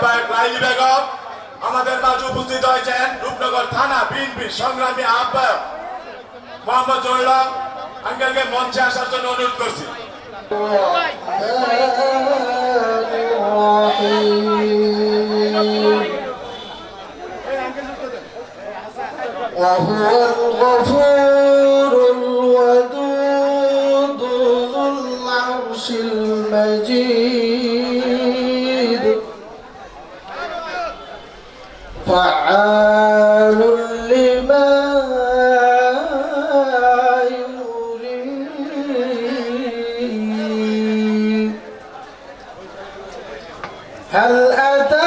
যুগ্ম আহ্বায়ক লাইলি বেগম আমাদের মাঝে উপস্থিত হয়েছেন রূপনগর থানা বিএনপি সংগ্রামী আহ্বায়ক মোহাম্মদ জহিরুল আঙ্কেলকে মঞ্চে আসার জন্য অনুরোধ করছি وهو الغفور الودود ذو العرش المجيد فعال لما يريد هل أتى